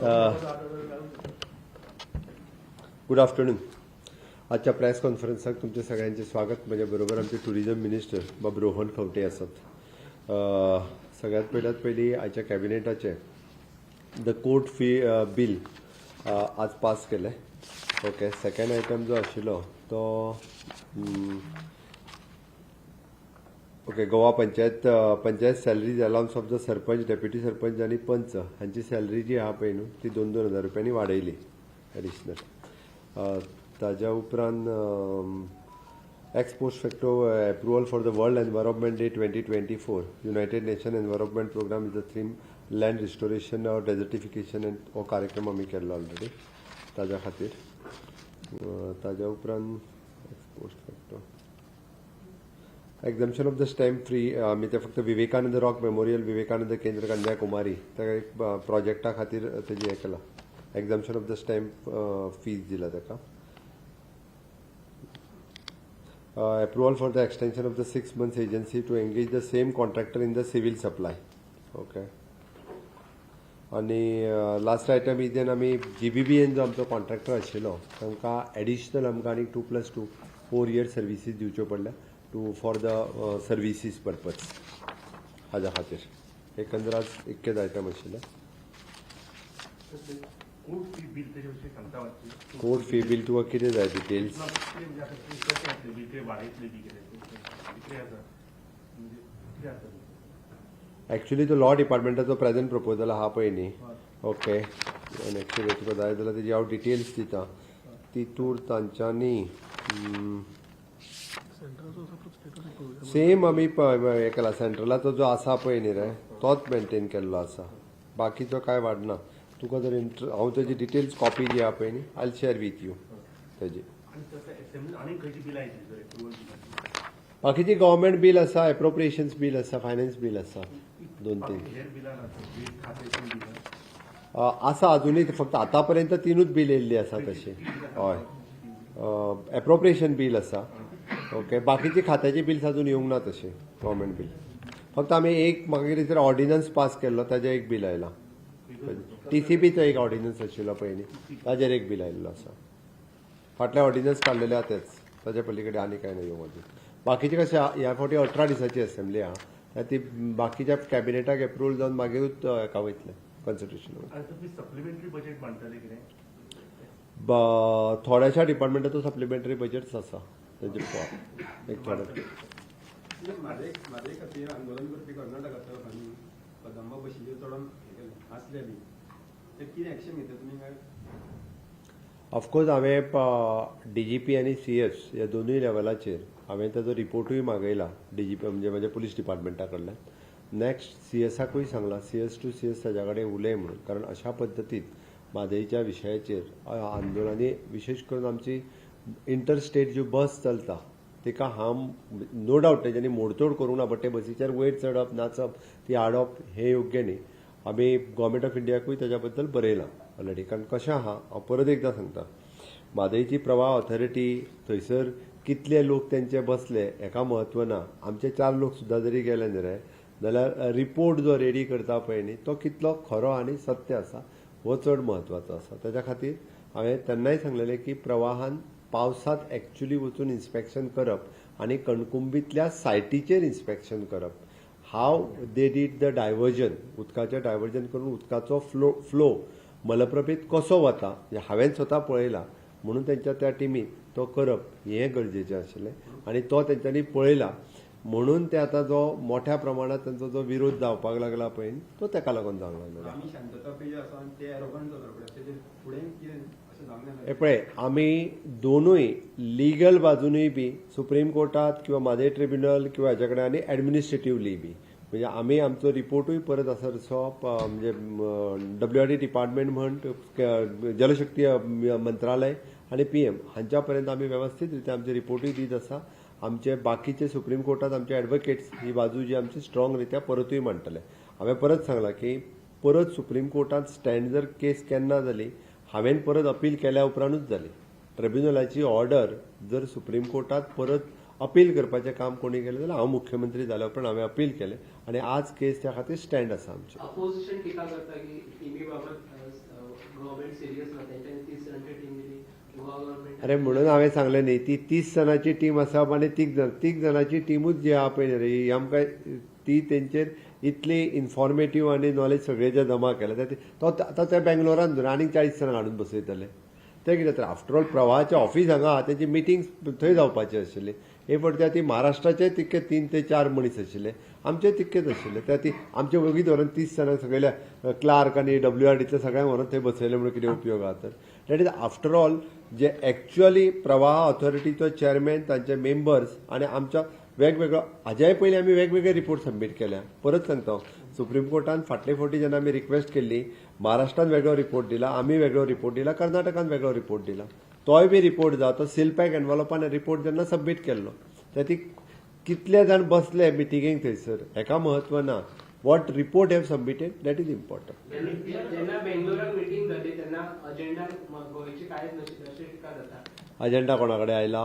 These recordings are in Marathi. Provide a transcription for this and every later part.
Uh, गुड आफ्टरनून आजच्या प्रेस कॉन्फरन्साक तुमचे सगळ्यांचे स्वागत. म्हज्या बरोबर आमचे टुरिझम मिनिस्टर बाब रोहन खंवटे आसात अ, uh, सगळ्यात पहिल्यात पयलीं आयच्या कॅबिनेटाचे द कोर्ट फी बील आज पास केलें ओके सेकंड आयटम जो आशिल्लो तो um, okay Goa panchayat panchayat salaries allowance of the sarpanch deputy sarpanch आनी पंच हांची सॅलरी जी आहा पळय न्हू ती दोन दोन हजार रुपयांनी वाडयली एडिशनल ताज्या उपरांत ex post facto approval for the world environment day twenty twenty four united nation environment programme is the theme land restoration or desertification and हो कार्यक्रम आमी केल्लो ऑलरेडी ताज्या खातीर. ताज्या उपरांत ex post facto exemption of the stamp free आमी ते फक्त विवेकानंद रॉक मेमोरियल विवेकानंद केंद्र कन्याकुमारी त्या एक प्रोजेक्टा खातीर तेजी हें केलां. Exemption of the stamp fees दिला ताका approval for the extension of the six months agency to engage the same contractor in the civil supply okay आणि लास्ट आयटम इजेन आमी जीबीबीएन जो आमचो कॉन्ट्रॅक्टर आशिल्लो तांकां एडिशनल आमकां आनी two plus two four year services दिवच्यो पडल्या. Two for the services purpose हाज्या खातीर एकंदर आज इतकेच आयटम आशिल्ले कोर्ट फी बिल तुका कितें जाय डिटेल्स ना, ते लॉ डिपार्टमेंटाचो प्रेझेंट प्रपोजल आहा पळय न्ही। ओके आनी एक्चुली तुका जाय जाल्यार तेजी हांव डिटेल्स दिता तितूर तांच्यांनी सेम आमी प- हें केला सेंट्रलाचो जो आसा पळय न्ही रे तोच मेंटेन केल्लो आसा बाकीचो काय वाडना तुका जर इंट्र हांव तेजी डिटेल्स कॉपी जी आहा पळय न्ही आय शेअर विथ यू तेजी बाकीची गव्हर्मेंट बील आसा एप्रोप्रिएशन्स बील. आसा फायनान्स बील आसा दोन तीन. आसा अजूनही फक्त आतापर्यंत तीनूच बिल येयल्ली आसा तशी. हय. एप्रोप्रिएशन बील आसा ओके बाकीची खात्याची बिल्स अजून येवंक ना तशी गव्हर्मेंट बील फक्त आमी एक म्हाका कितें ऑर्डिनन्स पास केल्लो ताजें एक बील आयलां. टीसीबीचो एक ऑर्डिनन्स आशिल्लो पयलीं ताजेर एक बील आयिल्लो आसा फाटले ऑर्डिनन्स काडलेले आहा तेच ताजे पलीकडे आनी कांय ना अजून. बाकीचे कशें ह्या फावटी अठरा दिसाची असेंब्ली आहा ती बाकीच्या कॅबिनेटाक एप्रुवल जावन मागीरूच हेका वयतले कॉन्स्टिट्युशन थोड्याशा डिपार्टमेंटाचो सप्लिमेंटरी बजेट्स आसा तेजे पळोवप. एक थोडे माझे माझे खातीर आंदोलन करपी कर्नाटकाचो आनी कदंबा बशीच्यो चडोन केलें आसले बी ते कितें एक्शन घेता तुमी काय ऑफकोर्स हांवें डी जी पी आनी सी एस ह्या दोनूय लेवलाचेर हांवें ताजो रिपोर्टूय मागयला डी जी पी म्हणजे म्हज्या पुलीस डिपार्टमेंटा कडल्यान नेक्स्ट सी एसाकूय सांगला C S two C S ताच्या कडेन उलय म्हणून कारण अशा पद्दतीन म्हादईच्या विशयाचेर आंदोलनांनी विशेश करून आमची इंटर स्टेट ज्यो बस चलता तिका हार्म नो डावट तेच्यांनी मोडतोड करूंक ना बट ते बसीचेर वयर चडप नाचप ती हाडप हे योग्य न्ही. आमी गोवमेंट ऑफ इंडियाकूय ताच्या बद्दल बरयलां. ऑलरेडी कारण कशें आहा हांव परत एकदां सांगता. म्हादयची प्रवाह ऑथॉरिटी थंयसर कितले लोक तेंचे बसले हेका म्हत्व ना. आमचे चार लोक सुद्दां जरी गेले न्ही रे जाल्यार रिपोर्ट जो रेडी करता पळय न्ही तो कितलो खरो आनी सत्य आसा हो चड म्हत्वाचो आसा. ताच्या खातीर हांवें तेन्नाय सांगलेलें की प्रवाहान पावसांत ॲक्च्युली वचून इन्स्पेक्शन करप आनी कणकुंबीतल्या सायटीचेर इन्स्पेक्शन करप. हाव दे डीड द डायवर्जन उदकाचें डायवर्जन करून उदकाचो फ्लो फ्लो मलप्रभेत कसो वता हें हांवें स्वता पळयलां. म्हणून तेंच्या त्या टिमीन तो करप हें गरजेचें आशिल्लें आनी तो तेंच्यांनी पळयला. म्हणून ते आतां जो मोठ्या प्रमाणात तांचो जो विरोध जावपाक लागला पळय तो तेका लागून जावंक लागलेलो. आमी पळय आमी दोनूय लिगल बाजूनय बी सुप्रीम कोर्टात किंवा मादे ट्रिब्युनल किंवा हाच्या कडेन आनी एडमिनिस्ट्रेटिव्हली बी. म्हणजे आमी आमचो रिपोर्टूय परत आसा तसो म्हणजे डब्ल्यू आर डी डिपार्टमेंट म्हण जलशक्ती मंत्रालय आनी पी एम हांच्या पर्यंत आमी वेवस्थीत रित्या आमचे रिपोर्टूय दीत आसा आमचे बाकीचे सुप्रीम कोर्टात आमचे एडवोकेट्स ही बाजू जी आमची स्ट्रॉंग रित्या परतूय मांडटले हांवें परत सांगलां की परत सुप्रीम कोर्टात स्टँड जर केस केन्ना जाली हांवें परत अपील केल्या उपरांतूच जाली ट्रिब्युनलाची ऑर्डर जर सुप्रीम कोर्टात परत अपील करपाचें काम कोणी केलें जाल्यार हांव मुख्यमंत्री जाल्या उपरांत हांवें अपील केलें. आनी आज केस त्या खातीर स्टँड आसा आमची. अपोजिशन टीका करता की सिरियस ना तेंच्यांनी तीस टीम दिली. अरे म्हणून हांवें सांगलें न्ही ती तीस जणांची टीम आसा आनी तीग जण तीग जणांची टिमूच जी आहा पळय रे ही आमकां ती तेंचेर इतली इन्फॉर्मेटीव आनी नॉलेज सगळें जमा केलें ते तो आतां ते बेंगलोरान धर आनीक चाळीस जाणां हाडून बसयतले. ते कितें तर आफ्टर ऑल प्रवाहाचें ऑफीस हांगा आहा तेंची मिटींग थंय जावपाची आशिल्ली. हे फावटी ती महाराष्ट्राचे तितके तीन ते चार मनीस आशिल्ले. आमचे तितकेच आशिल्ले. त्या ती आमचे वगीत व्हरून तीस जाणां सगळ्या क्लार्क आनी डब्ल्यू आर डीतल्या सगळ्यांक व्हरून थंय बसयले म्हणून कितें उपयोग आहा तर. दॅट इज आफ्टर ऑल जे एक्च्युअली प्रवाह ऑथॉरिटीचो चेअरमॅन तांचे मेंबर्स आनी आमच्या वेगवेगळो हाज्याय पयलीं आमी वेगवेगळे रिपोर्ट सबमीट केल्या. परत सांगता सुप्रीम कोर्टान फाटले फावटी जेन्ना आमी रिक्वेस्ट केल्ली महाराष्ट्रान वेगळो रिपोर्ट दिला आमी वेगळो रिपोर्ट दिला कर्नाटकान वेगळो रिपोर्ट दिला. तोय बी रिपोर्ट जा तो सिलपॅक एनवलपान रिपोर्ट जेन्ना सबमीट केल्लो त्या ती कितले जाण बसले मिटिंगेक थंयसर हेका म्हत्व ना what report have submitted that is important agenda गोंयची कांयच नाशिल्ली अशी टिका जाता अजेंडा कोणा कडेन आयला?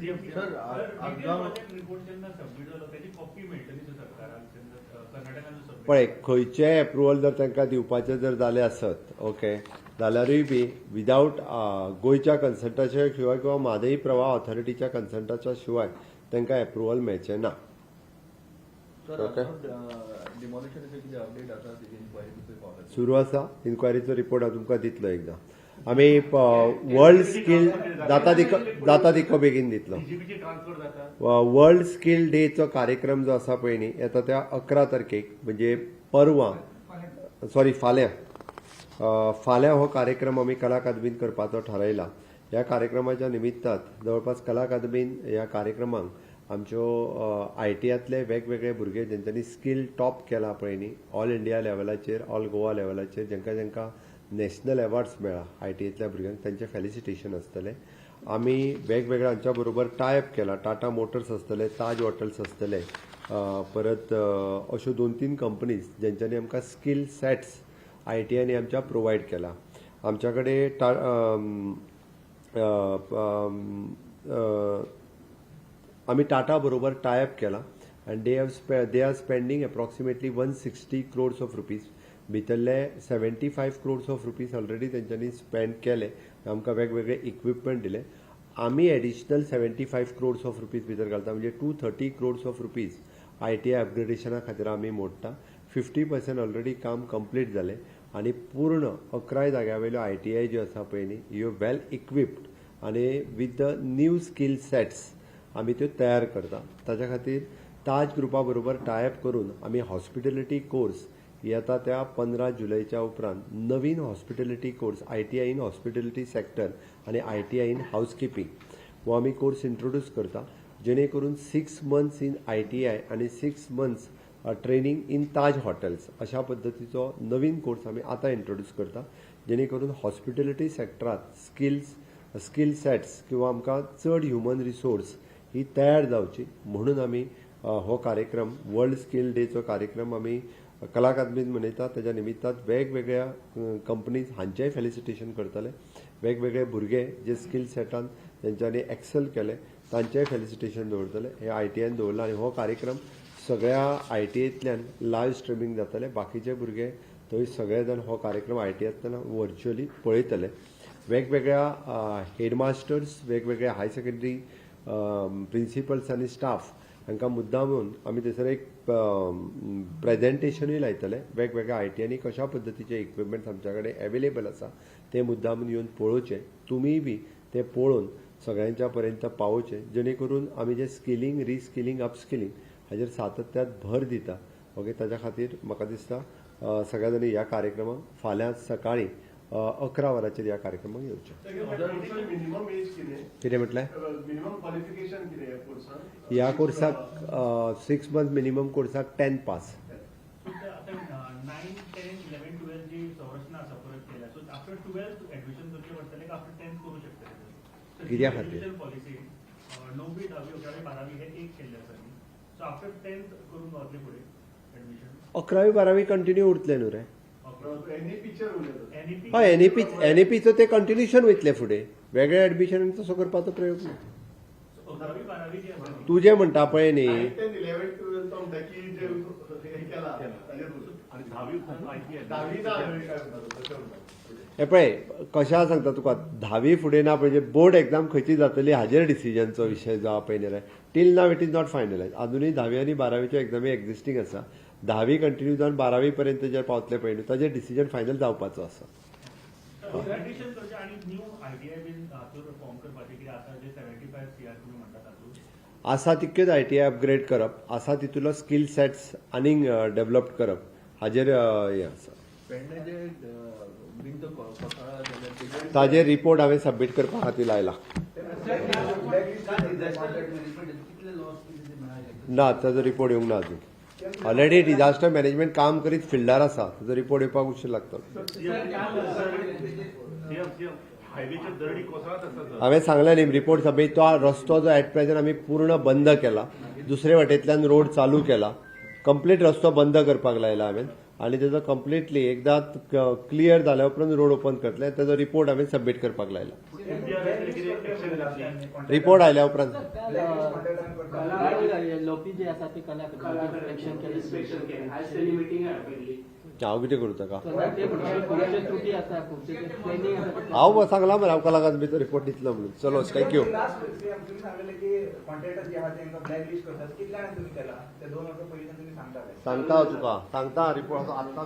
सबमीट पळय खंयचेय एप्रुवल जर तांकां दिवपाचे जर जाले आसत ओके जाल्यारूय बी विदावट गोंयच्या कन्सल्टाच्या शिवाय किंवा म्हादई प्रवाह ऑथॉरिटीच्या कन्सल्टाच्या शिवाय तांकां एप्रुवल मेळचें ना. सुरू आसा इन्क्वायरीचो रिपोर्ट हांव तुमकां दितलो एकदां? आमी वर्ल्ड स्कील जाता तितको जाता तितको बेगीन दितलो. वर्ल्ड स्कील डेचो कार्यक्रम जो आसा पळय न्ही येता त्या अकरा तारखेक म्हणजे परवां सॉरी फाल्यां. फाल्यां हो कार्यक्रम आमी कला अकादमीन करपाचो थारायला ह्या कार्यक्रमाच्या निमित्तात जवळपास कला अकादमीन ह्या कार्यक्रमाक आमच्यो आय टीयातले वेगवेगळे भुरगे जेंच्यांनी स्कील टॉप केला पळय न्ही ऑल इंडिया लेवलाचेर ऑल गोवा लेवलाचेर जेंका जेंका नॅशनल अवॉर्ड्स मेळ्ळा आय टीएतल्या भुरग्यांक तांचें फेलिसिटेशन आसतलें आमी वेगवेगळे हांच्या बरोबर टायप केला. टाटा मोटर्स आसतले ताज हॉटेल्स आसतले परत अश्यो दोन तीन कंपनीज जेंच्यांनी आमकां स्कील सेट्स आय टी आयनी आमच्या प्रोवायड केला. आमच्या कडेन टा आमी टाटा बरोबर टायप केला. आनी they have they are spending approximately one sixty crores of rupees भितरले seventy five crores of rupees already तेंच्यांनी स्पेंड केले. आमकां वेगवेगळे इक्विपमेंट दिले. आमी additional seventy five crores of rupees भितर घालता. म्हणजे two thirty crores of rupees I T I अपग्रेडेशना खातीर आमी मोडटा. फिफ्टी पर्सेंट ऑलरेडी काम कंप्लीट जालें आनी पूर्ण अकराय जाग्यावयल्यो आय टी आय ज्यो आसा पळय न्ही ह्यो वेल इक्विप्ड आनी with the new skill sets आमी त्यो तयार करता. ताच्या खातीर ताज ग्रुपा बरोबर टायप करून आमी हॉस्पिटॅलिटी कोर्स येता त्या पंदरा जुलयच्या उपरांत नवीन hospitality course I T I in hospitality sector आनी I T I in housekeeping हो आमी कोर्स इंट्रोड्यूस करता जेणे करून six months in I T I आनी six months training in Taj hotels अशा पद्दतीचो नवीन कोर्स आमी आतां इंट्रोड्यूस करता जेणे करून हॉस्पिटॅलिटी सॅक्टरांत स्किल्स स्किल सेट्स किंवा आमकां चड ह्युमन रिसोर्स ही तयार जावची. म्हणून आमी हो कार्यक्रम वर्ल्ड स्कील डेचो कार्यक्रम आमी कला अकादमीत मनयतात तेज्या निमित्तात वेगवेगळ्या कंपनीज हांचेय फेलिसिटेशन करतले. वेगवेगळे भुरगे जे स्कील सेटान तेंच्यांनी एक्सेल केले तांचेय फेलिसिटेशन दवरतले. हे आय टी आयन दवरला आनी हो कार्यक्रम सगळ्या आय टी आयतल्यान लायव्ह स्ट्रिमींग जातले. बाकीचे भुरगे थंय सगळे जाण हो कार्यक्रम आय टी आयतल्यान व्हर्च्युअली पळयतले. वेगवेगळ्या हेडमास्टर्स वेगवेगळ्या हाय सेकेंडरी प्रिन्सिपल्स आनी स्टाफ हांकां मुद्दामून आमी थंयसर एक प्रेजेंटेशनूय लायतले. वेगवेगळ्या आय टी आनी कशा पद्दतीचे इक्विपमेंट्स आमच्या कडेन एवेलेबल आसा ते मुद्दामून येवन पळोवचे. तुमीय बी ते पळोवन सगळ्यांच्या पर्यंत पावोवचे. जेणे करून आमी जे स्किलींग रिस्किलींग अपस्किलींग हाजेर सातत्यात भर दिता. ओके ताच्या खातीर म्हाका दिसता सगळ्या जाणी ह्या कार्यक्रमाक फाल्यां सकाळीं अकरा वरांचेर ह्या कार्यक्रमाक येवचे. कितें कितें म्हटलें? ह्या कोर्साक सिक्स मंथ मिनिमम कोर्साक टेन पास आता कित्या खातीर? धावी अकरावी बारावी हे एक केल्ले आसा सो आफ्टर टेन्थ करून गावतले फुडें अकरावी बारावी कंटिन्यू उरतले न्हू रे? उलयता एनईपी एनईपीचो ते कंटिन्युशन वयतले फुडें वेगळ्या एडमिशन तसो करपाचो प्रयोग ना तू जे म्हणटा पळय न्ही. हे दहावी हे पळय कशा सांगता तुका? धावी फुडें ना म्हणजे बोर्ड एक्झाम खंयची जातली हाजेर डिसिजनचो विशय जो पळय न्ही till now it is not finalise अजूनय धावी आनी बारावीच्यो एक्झामी एक्झिस्टींग आसा. धावी कंटिन्यू जावन बारावी पर्यंत जे पावतले पळय न्ही ताजेर डिसिजन फायनल जावपाचो आसा. आसा तितक्योच आय टी आय अपग्रेड करप. आसा तितूलो स्कील सेट्स आनीक डेव्हलप करप. हाजेर हें आसा. ताजे ताजेर रिपोर्ट हांवें सबमीट करपा खातीर लायला ना ताजो रिपोर्ट येवंक ना अजून. ऑलरेडी डिझास्टर मॅनेजमेंट काम करीत फिल्डार आसा ताजो रिपोर्ट येवपाक उशीर लागता. हांवें सांगलें न्ही रिपोर्ट सबमीट तो रस्तो जो एट प्रेझेंट आमी पूर्ण बंद केला. दुसरे वटेंतल्यान रोड चालू केला. कंप्लीट रस्तो बंद करपाक लायला हांवें आनी तेजो कंप्लिटली एकदा क्लियर जाल्या उपरांत रोड ओपन करतले तेजो रिपोर्ट हांवें सबमीट करपाक लायला रिपोर्ट आयल्या उपरांत लोपी जे आसा ते कला हांव कितें करूं ताका हांव सांगला मरे हांव कलाकार भितर रिपोर्ट दितलो म्हणून. चलो थँक्यू लास्ट तुम्ही सांगितले की कॉन्ट्रॅक्टर जे आहात तांकां ब्लॅक लिस्ट करतात. कितल्यान तुम्ही केला ते दोन वर्सां पयलीं तुम्ही सांगताले सांगता हांव तुका सांगता रिपोर्ट आतां